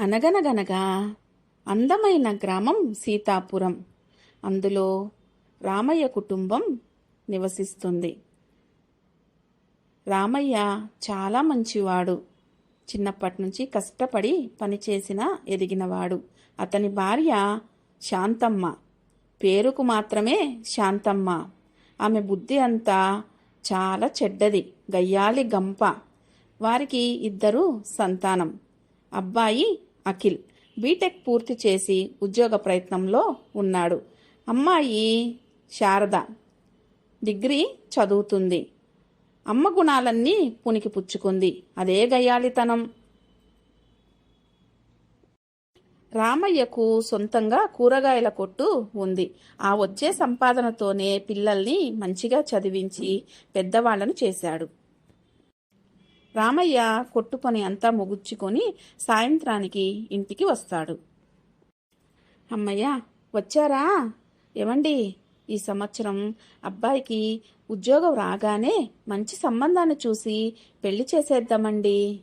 అనగనగనగా అందమైన గ్రామం సీతాపురం. అందులో రామయ్య కుటుంబం నివసిస్తుంది. రామయ్య చాలా మంచివాడు. చిన్నప్పటి నుంచి కష్టపడి పనిచేసిన ఎదిగినవాడు. అతని భార్య శాంతమ్మ. పేరుకు మాత్రమే శాంతమ్మ. ఆమె బుద్ధి అంతా చాలా చెడ్డది. గయ్యాలి గంప. వారికి ఇద్దరు సంతానం. అబ్బాయి అఖిల్ బీటెక్ పూర్తి చేసి ఉద్యోగ ప్రయత్నంలో ఉన్నాడు. అమ్మాయి శారద డిగ్రీ చదువుతుంది. అమ్మ గుణాలన్నీ పునికి పుచ్చుకుంది. అదే గయ్యాలితనం రామయ్యకు సొంతంగా కూరగాయల కొట్టు ఉంది. ఆ వచ్చే సంపాదనతోనే పిల్లల్ని మంచిగా చదివించి పెద్దవాళ్ళను చేశాడు. రామయ్య కొట్టు పని అంతా ముగుచ్చుకొని సాయంత్రానికి ఇంటికి వస్తాడు. అమ్మయ్య వచ్చారా? ఏమండి? ఈ సంవత్సరం అబ్బాయికి ఉద్యోగం రాగానే మంచి సంబంధాన్ని చూసి పెళ్ళి చేసేద్దామండి.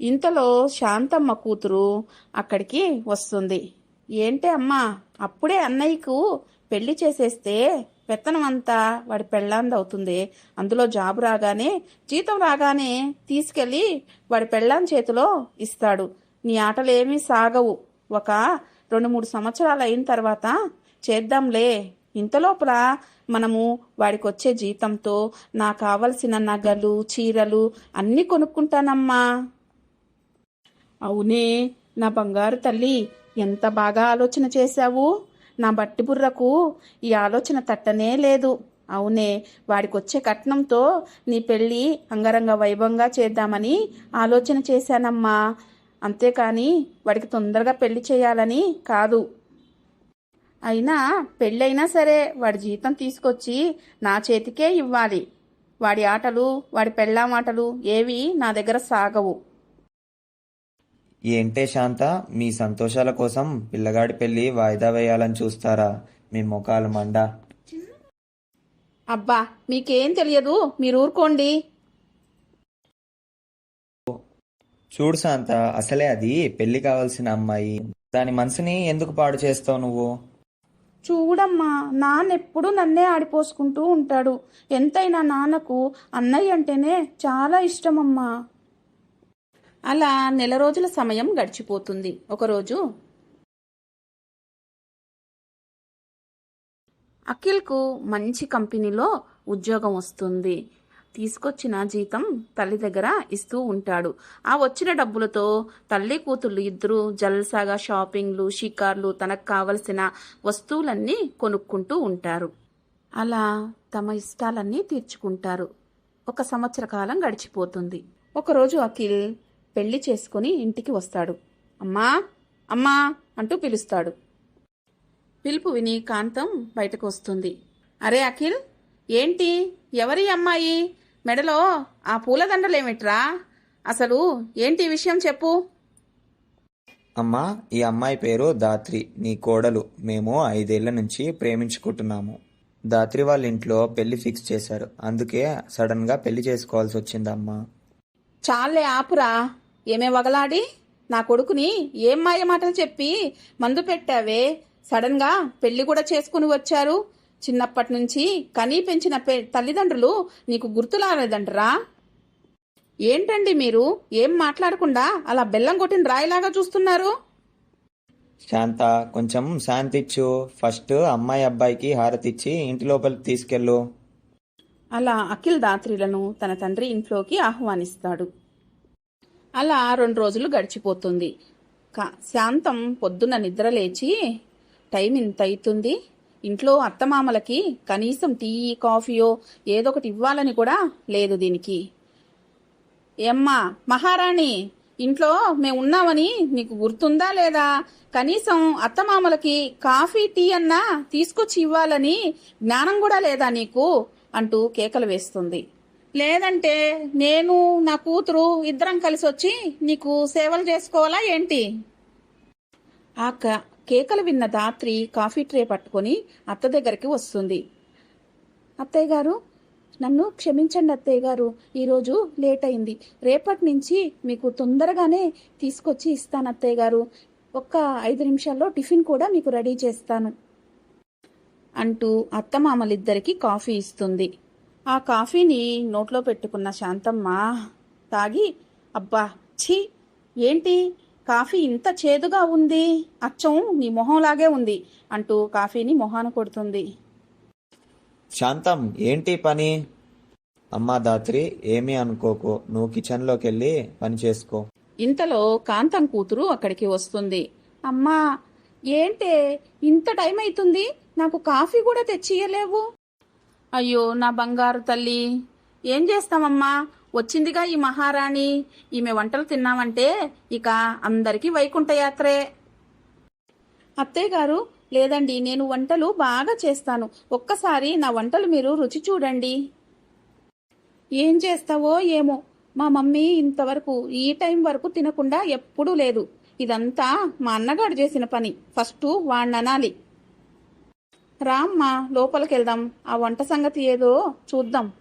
ఇంతలో శాంతమ్మ కూతురు అక్కడికి వస్తుంది. ఏంటే అమ్మా అప్పుడే అన్నయ్యకు పెళ్ళి చేసేస్తే పెత్తనం అంతా వాడి పెళ్ళాందవుతుంది అందులో జాబు రాగానే జీతం రాగానే తీసుకెళ్ళి వాడి పెళ్ళాం చేతిలో ఇస్తాడు. నీ ఆటలేమీ సాగవు. ఒక రెండు మూడు సంవత్సరాలు అయిన తర్వాత చేద్దాంలే. ఇంతలోపల మనము వాడికి వచ్చే జీతంతో నాకు కావలసిన నగలు చీరలు అన్నీ కొనుక్కుంటానమ్మా. అవునే నా బంగారు తల్లి ఎంత బాగా ఆలోచన చేశావు? నా బట్టి బుర్రకు ఈ ఆలోచన తట్టనే లేదు. అవునే వాడికొచ్చే కట్నంతో నీ పెళ్ళి అంగరంగ వైభవంగా చేద్దామని ఆలోచన చేశానమ్మా. అంతేకాని వాడికి తొందరగా పెళ్ళి చేయాలని కాదు. అయినా పెళ్ళైనా సరే వాడి జీతం తీసుకొచ్చి నా చేతికే ఇవ్వాలి. వాడి ఆటలు వాడి పెళ్ళాం ఆటలు ఏవి నా దగ్గర సాగవు. ఏంటే శాంత మీ సంతోషాల కోసం పిల్లగాడి పెళ్ళి వాయిదా వేయాలని చూస్తారా? మీ ముఖాలు మండ. అబ్బా మీకేం తెలియదు? మీరు ఊరుకోండి చూడు శాంత అసలే అది పెళ్ళి కావాల్సిన అమ్మాయి. దాని మనసుని ఎందుకు పాడు చేస్తావు నువ్వు? చూడమ్మా నాన్నెప్పుడు నన్నే ఆడిపోసుకుంటూ ఉంటాడు. ఎంతైనా నాన్నకు అన్నయ్య అంటేనే చాలా ఇష్టమమ్మా. అలా నెల రోజుల సమయం గడిచిపోతుంది. ఒకరోజు అఖిల్కు మంచి కంపెనీలో ఉద్యోగం వస్తుంది. తీసుకొచ్చిన జీతం తల్లి దగ్గర ఇస్తూ ఉంటాడు. ఆ వచ్చిన డబ్బులతో తల్లి కూతుళ్ళు ఇద్దరు జల్సాగా షాపింగ్లు షికార్లు తనకు కావలసిన వస్తువులన్నీ కొనుక్కుంటూ ఉంటారు. అలా తమ ఇష్టాలన్నీ తీర్చుకుంటారు. ఒక సంవత్సర కాలం గడిచిపోతుంది. ఒకరోజు అఖిల్ పెళ్ళి చేసుకుని ఇంటికి వస్తాడు. అమ్మా అమ్మా అంటూ పిలుస్తాడు. పిలుపు విని కాంతం బయటకు వస్తుంది. అరే అఖిల్ ఏంటి? ఎవరి అమ్మాయి? మెడలో ఆ పూలదండలేమిట్రా? అసలు ఏంటి ఈ విషయం చెప్పు. అమ్మా ఈ అమ్మాయి పేరు దాత్రి. నీ కోడలు. మేము ఐదేళ్ళ నుంచి ప్రేమించుకుంటున్నాము. దాత్రి వాళ్ళ ఇంట్లో పెళ్ళి ఫిక్స్ చేశారు. అందుకే సడన్గా పెళ్ళి చేసుకోవాల్సి వచ్చిందమ్మా. చాలే ఆపురా. ఏమే వగలాడి? నా కొడుకుని ఏం మాయ మాటలు చెప్పి మందు పెట్టావే? సడన్గా పెళ్ళి కూడా చేసుకుని వచ్చారు. చిన్నప్పటి నుంచి కనీ పెంచిన తల్లిదండ్రులు నీకు గుర్తులాలేదంటరా ఏంటండి మీరు? ఏం మాట్లాడకుండా అలా బెల్లం కొట్టిన రాయిలాగా చూస్తున్నారు? శాంత కొంచెం శాంతిచ్చు ఫస్ట్ అమ్మాయి అబ్బాయికి హారతిచ్చి ఇంటి లోపలికి తీసుకెళ్ళు. అలా అఖిల్ దాత్రిలను తన తండ్రి ఇంట్లోకి ఆహ్వానిస్తాడు. అలా రెండు రోజులు గడిచిపోతుంది. కా- శాంతం పొద్దున్న నిద్ర లేచి టైం ఇంత అవుతుంది ఇంట్లో అత్తమామలకి కనీసం టీ కాఫీయో ఏదో ఒకటి ఇవ్వాలని కూడా లేదు దీనికి. ఏమ్మా మహారాణి ఇంట్లో మేము ఉన్నామని నీకు గుర్తుందా లేదా? కనీసం అత్తమామలకి కాఫీ టీ అన్నా తీసుకొచ్చి ఇవ్వాలని జ్ఞానం కూడా లేదా నీకు? అంటూ కేకలు వేస్తుంది. లేదంటే నేను నా కూతురు ఇద్దరం కలిసి వచ్చి నీకు సేవలు చేసుకోవాలా ఏంటి? ఆ కేకలు విన్న దాత్రి కాఫీ ట్రే పట్టుకొని అత్త దగ్గరికి వస్తుంది. అత్తయ్య గారు నన్ను క్షమించండి అత్తయ్య గారు. ఈరోజు లేట్ అయింది. రేపటి నుంచి మీకు తొందరగానే తీసుకొచ్చి ఇస్తాను అత్తయ్య గారు. ఒక్క ఐదు నిమిషాల్లో టిఫిన్ కూడా మీకు రెడీ చేస్తాను. అంటూ అత్తమామలిద్దరికీ కాఫీ ఇస్తుంది. ఆ కాఫీని నోట్లో పెట్టుకున్న శాంతమ్మ తాగి అబ్బా ఛీ! ఏంటి? కాఫీ ఇంత చేదుగా ఉంది. అచ్చం నీ మొహంలాగే ఉంది అంటూ కాఫీని మొహాన కొడుతుంది. శాంతం ఏంటి పని? అమ్మా దాత్రి ఏమీ అనుకోకు. నువ్వు కిచెన్లోకి వెళ్ళి పని చేసుకో. ఇంతలో కాంతం కూతురు అక్కడికి వస్తుంది. అమ్మా ఏంటే? ఇంత టైం అవుతుంది నాకు కాఫీ కూడా తెచ్చియలేవు. అయ్యో నా బంగారు తల్లి ఏం చేస్తామమ్మా? వచ్చిందిగా ఈ మహారాణి. ఈమె వంటలు తిన్నామంటే ఇక అందరికీ వైకుంఠ యాత్రే. అత్తయ్య గారు లేదండి నేను వంటలు బాగా చేస్తాను. ఒక్కసారి నా వంటలు మీరు రుచి చూడండి. ఏం చేస్తావో ఏమో. మా మమ్మీ ఇంతవరకు ఈ టైం వరకు తినకుండా ఎప్పుడూ లేదు. ఇదంతా మా అన్నగాడు చేసిన పని. ఫస్ట్ వాణ్ణనాలి. రామ్మా లోపలికి వెళ్దాం ఆ వంట సంగతి ఏదో చూద్దాం.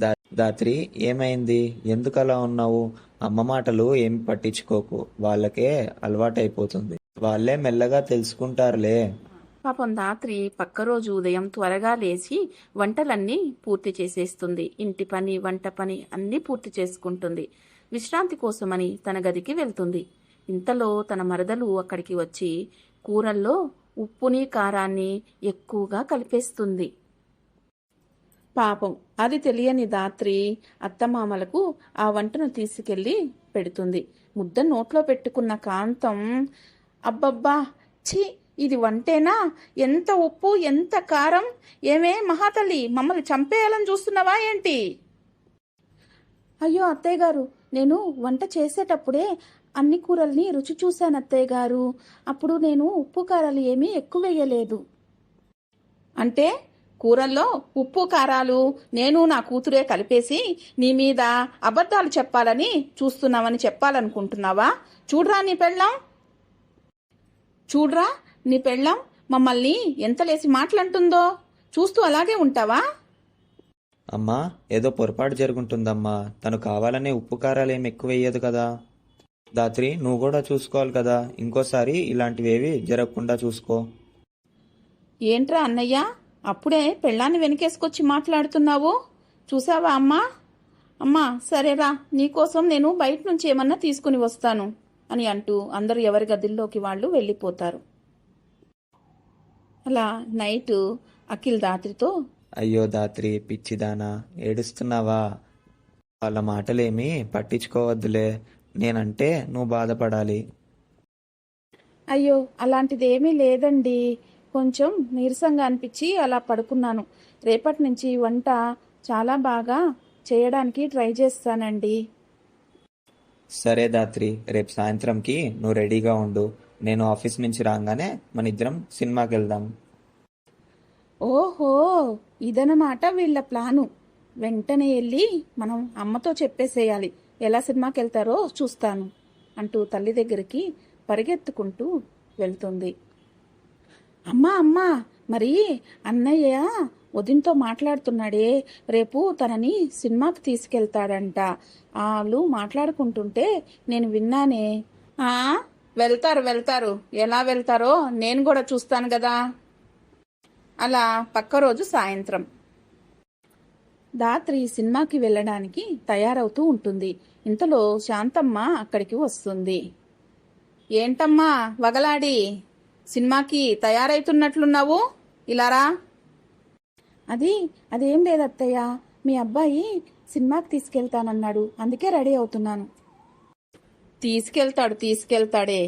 దా- దాత్రి ఏమైంది? ఎందుకు అలా ఉన్నావు? అమ్మ మాటలు ఏమి పట్టించుకోకు. వాళ్ళకే అలవాటైపోతుంది. వాళ్ళే మెల్లగా తెలుసుకుంటారులే. పాపం రాత్రి పక్క రోజు ఉదయం త్వరగా లేచి వంటలన్నీ పూర్తి చేసేస్తుంది. ఇంటి పని వంట పని అన్నీ పూర్తి చేసుకుంటుంది. విశ్రాంతి కోసమని తన గదికి వెళ్తుంది. ఇంతలో తన మరదలు అక్కడికి వచ్చి కూరల్లో ఉప్పుని కారాన్ని ఎక్కువగా కలిపేస్తుంది. పాపం. అది తెలియని దాత్రి అత్తమామలకు ఆ వంటను తీసుకెళ్ళి పెడుతుంది. ముద్ద నోట్లో పెట్టుకున్న కాంతం అబ్బబ్బా ఛీ ఇది వంటేనా? ఎంత ఉప్పు ఎంత కారం? ఏమే మహాతల్లి మమ్మల్ని చంపేయాలని చూస్తున్నావా ఏంటి? అయ్యో అత్తయ్య గారు నేను వంట చేసేటప్పుడే అన్ని కూరల్ని రుచి చూశాను అత్తయ్య గారు. అప్పుడు నేను ఉప్పు కారాలు ఏమీ ఎక్కువ వేయలేదు. అంటే కూరల్లో ఉప్పు కారాలు నేను నా కూతురే కలిపేసి నీ మీద అబద్ధాలు చెప్పాలని చూస్తున్నావని చెప్పాలనుకుంటున్నావా? చూడరా నీ పెళ్ళం. చూడరా నీ పెళ్ళాం. మమ్మల్ని ఎంత లేసి మాటలంటుందో చూస్తూ అలాగే ఉంటావా? అమ్మా ఏదో పొరపాటు జరుగుంటుందమ్మా. తను కావాలనే ఉప్పు కారాలు ఏమి ఎక్కువ వేయదు కదా. దాత్రి నువ్వు కూడా చూసుకోవాలి కదా. ఇంకోసారి ఇలాంటివేవి జరగకుండా చూసుకో. ఏంట్రా అన్నయ్య? అప్పుడే పెళ్ళాన్ని వెనకేసుకొచ్చి మాట్లాడుతున్నావు. చూసావా అమ్మా? అమ్మా సరేరా నీకోసం నేను బయట నుంచి ఏమన్నా తీసుకుని వస్తాను అని అంటూ అందరూ ఎవరి గదిల్లోకి వాళ్ళు వెళ్ళిపోతారు. అలా నైట్ అఖిల్ రాత్రితో అయ్యో దాత్రి పిచ్చిదానా ఏడుస్తున్నావా? వాళ్ళ మాటలేమి పట్టించుకోవద్దులే. నేనంటే నువ్వు బాధపడాలి. అయ్యో అలాంటిది ఏమీ లేదండి. కొంచెం నీరసంగా అనిపించి అలా పడుకున్నాను. రేపటి నుంచి వంట చాలా బాగా చేయడానికి ట్రై చేస్తానండి. సరే దాత్రి రేపు సాయంత్రంకి నువ్వు రెడీగా ఉండు. నేను ఆఫీస్ నుంచి రాగానే మన ఇద్దరం సినిమాకి వెళ్దాం ఓహో ఇదనమాట వీళ్ళ ప్లాను. వెంటనే వెళ్ళి మనం అమ్మతో చెప్పేసేయాలి. ఎలా సినిమాకి వెళ్తారో చూస్తాను అంటూ తల్లి దగ్గరికి పరిగెత్తుకుంటూ వెళ్తుంది. అమ్మా అమ్మా మరి అన్నయ్య వదినతో మాట్లాడుతున్నాడే రేపు తనని సినిమాకి తీసుకెళ్తాడంట. వాళ్ళు మాట్లాడుకుంటుంటే నేను విన్నానే. ఆ వెళ్తారు వెళ్తారు. ఎలా వెళ్తారో నేను కూడా చూస్తాను కదా. అలా పక్క రోజు సాయంత్రం. దాత్రి సినిమాకి వెళ్ళడానికి తయారవుతూ ఉంటుంది. ఇంతలో శాంతమ్మ అక్కడికి వస్తుంది. ఏంటమ్మా వగలాడి? సినిమాకి తయారైతున్నట్లున్నావు? ఇలారా అది అదేం లేదు అత్తయ్య మీ అబ్బాయి సినిమాకి తీసుకెళ్తానన్నాడు. అందుకే రెడీ అవుతున్నాను. తీసుకెళ్తాడు తీసుకెళ్తాడే.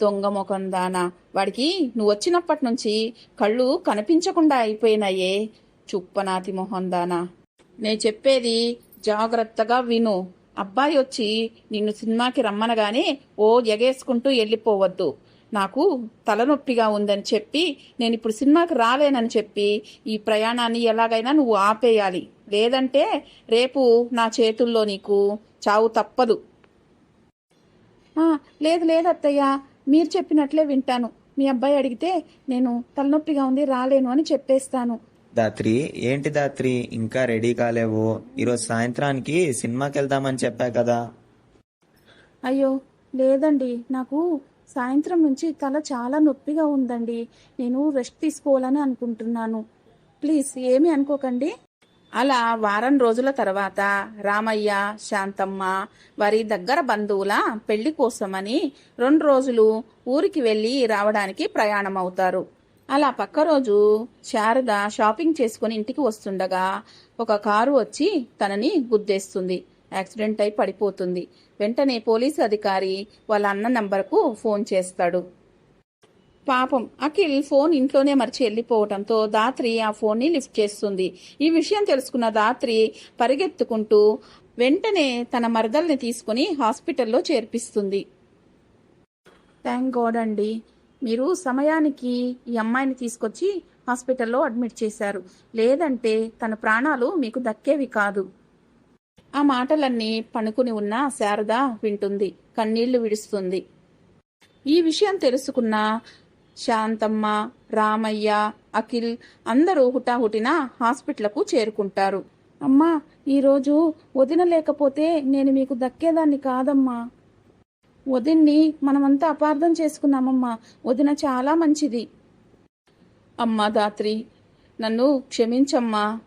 దొంగ ముఖం దానా. వాడికి నువ్వు వచ్చినప్పటి నుంచి కళ్ళు కనిపించకుండా అయిపోయినాయే. చుప్పనాతి మొహం దానా. నే చెప్పేది జాగ్రత్తగా విను. అబ్బాయి వచ్చి నిన్ను సినిమాకి రమ్మనగానే ఓ ఎగేసుకుంటూ వెళ్ళిపోవద్దు నాకు తలనొప్పిగా ఉందని చెప్పి నేను ఇప్పుడు సినిమాకి రాలేనని చెప్పి ఈ ప్రయాణాన్ని ఎలాగైనా నువ్వు ఆపేయాలి. లేదంటే రేపు నా చేతుల్లో నీకు చావు తప్పదు. లేదు లేదు అత్తయ్య. మీరు చెప్పినట్లే వింటాను. మీ అబ్బాయి అడిగితే నేను తలనొప్పిగా ఉంది రాలేను అని చెప్పేస్తాను. దాత్రి ఏంటి దాత్రి? ఇంకా రెడీ కాలేవు. ఈరోజు సాయంత్రానికి సినిమాకి వెళ్దామని చెప్పా కదా. అయ్యో లేదండి. నాకు సాయంత్రం నుంచి తల చాలా నొప్పిగా ఉందండి. నేను రెస్ట్ తీసుకోవాలని అనుకుంటున్నాను. ప్లీజ్ ఏమి అనుకోకండి. అలా వారం రోజుల తర్వాత రామయ్య శాంతమ్మ వారి దగ్గర బంధువుల పెళ్ళి కోసమని రెండు రోజులు ఊరికి వెళ్ళి రావడానికి ప్రయాణం అవుతారు అలా పక్క రోజు శారద షాపింగ్ చేసుకుని ఇంటికి వస్తుండగా ఒక కారు వచ్చి తనని గుద్దేస్తుంది. యాక్సిడెంట్ అయి పడిపోతుంది. వెంటనే పోలీసు అధికారి వాళ్ళ అన్న నంబర్కు ఫోన్ చేస్తాడు. పాపం అఖిల్ ఫోన్ ఇంట్లోనే మర్చి వెళ్ళిపోవడంతో దాత్రి ఆ ఫోన్ని లిఫ్ట్ చేస్తుంది. ఈ విషయం తెలుసుకున్న దాత్రి పరిగెత్తుకుంటూ వెంటనే తన మరదల్ని తీసుకుని హాస్పిటల్లో చేర్పిస్తుంది. థ్యాంక్ గాడ్ అండి. మీరు సమయానికి ఈ అమ్మాయిని తీసుకొచ్చి హాస్పిటల్లో అడ్మిట్ చేశారు. లేదంటే తన ప్రాణాలు మీకు దక్కేవి కాదు. ఆ మాటలన్నీ పనుకుని ఉన్న శారద వింటుంది. కన్నీళ్ళు విడుస్తుంది. ఈ విషయం తెలుసుకున్న శాంతమ్మ రామయ్య అఖిల్ అందరూ హుటాహుటిన హాస్పిటల్కు చేరుకుంటారు. అమ్మా ఈరోజు వదిన లేకపోతే నేను మీకు దక్కేదాన్ని కాదమ్మా. వదిన్ని మనమంతా అపార్థం చేసుకున్నామమ్మా. వదిన చాలా మంచిది. అమ్మా దాత్రి నన్ను క్షమించమ్మా.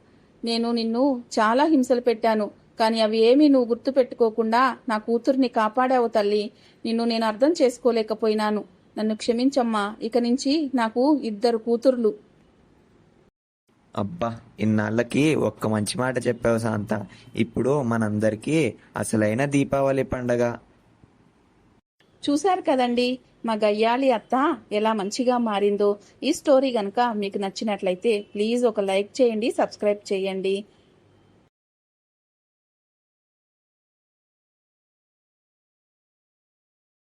నేను నిన్ను చాలా హింసలు పెట్టాను కానీ అవి ఏమీ నువ్వు గుర్తు పెట్టుకోకుండా నా కూతుర్ని కాపాడావు తల్లి. నిన్ను నేను అర్థం చేసుకోలేకపోయినాను. నన్ను క్షమించమ్మా. ఇక నుంచి నాకు ఇద్దరు కూతుర్లు. అబ్బా ఇన్నాళ్ళకి ఒక్క మంచి మాట చెప్పావు శాంత. ఇప్పుడు మనందరికీ అసలైన దీపావళి పండగ. చూశారు కదండి. మా గయ్యాలి అత్త ఎలా మంచిగా మారిందో. ఈ స్టోరీ గనక మీకు నచ్చినట్లయితే ప్లీజ్ ఒక లైక్ చేయండి సబ్స్క్రైబ్ చేయండి.